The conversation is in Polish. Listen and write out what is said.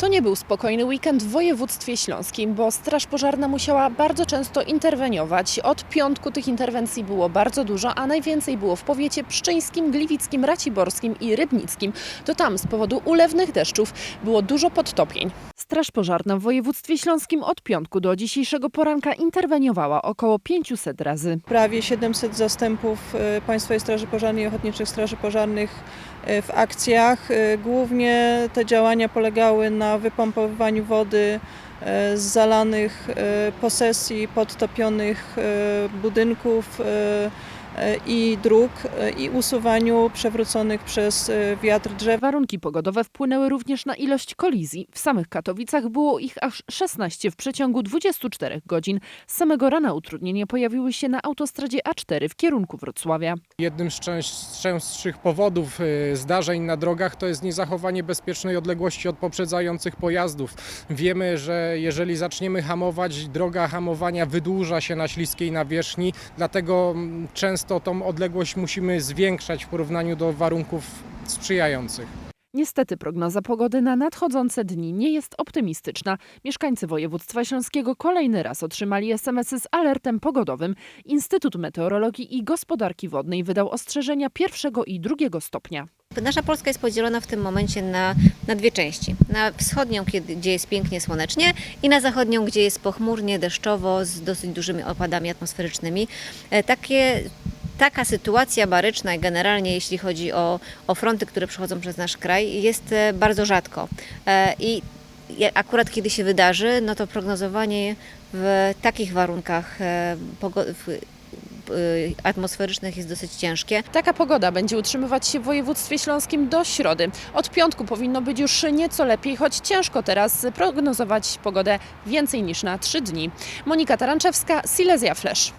To nie był spokojny weekend w województwie śląskim, bo Straż Pożarna musiała bardzo często interweniować. Od piątku tych interwencji było bardzo dużo, a najwięcej było w powiecie pszczyńskim, gliwickim, raciborskim i rybnickim. To tam z powodu ulewnych deszczów było dużo podtopień. Straż Pożarna w województwie śląskim od piątku do dzisiejszego poranka interweniowała około 500 razy. prawie 700 zastępów e, Państwowej Straży Pożarnej i Ochotniczych Straży Pożarnych e, w akcjach. E, Głównie te działania polegały na wypompowywaniu wody z zalanych posesji, podtopionych budynków i dróg i usuwaniu przewróconych przez e, wiatr drzew. Warunki pogodowe wpłynęły również na ilość kolizji. W samych Katowicach było ich aż 16 w przeciągu 24 godzin. Z samego rana utrudnienia pojawiły się na autostradzie A4 w kierunku Wrocławia. Jednym z częst- z częstszych powodów y, zdarzeń na drogach to jest niezachowanie bezpiecznej odległości od poprzedzających pojazdów. Wiemy, że jeżeli zaczniemy hamować, droga hamowania wydłuża się na śliskiej nawierzchni, dlatego mm, często tą odległość musimy zwiększać w porównaniu do warunków sprzyjających. Niestety prognoza pogody na nadchodzące dni nie jest optymistyczna. Mieszkańcy województwa śląskiego kolejny raz otrzymali SMS-y z alertem pogodowym. Instytut Meteorologii i Gospodarki Wodnej wydał ostrzeżenia pierwszego i drugiego stopnia. Nasza Polska jest podzielona w tym momencie na, na dwie części. Na wschodnią, gdzie jest pięknie słonecznie i na zachodnią, gdzie jest pochmurnie, deszczowo, z dosyć dużymi opadami atmosferycznymi. E, Takie, taka sytuacja baryczna generalnie jeśli chodzi o, o fronty, które przechodzą przez nasz kraj jest e, bardzo rzadko. E, I akurat kiedy się wydarzy, no to prognozowanie w takich warunkach e, atmosferycznych jest dosyć ciężkie. Taka pogoda będzie utrzymywać się w województwie śląskim do środy. Od piątku powinno być już nieco lepiej, choć ciężko teraz prognozować pogodę więcej niż na trzy dni. Monika Taranczewska, Silesia Flash.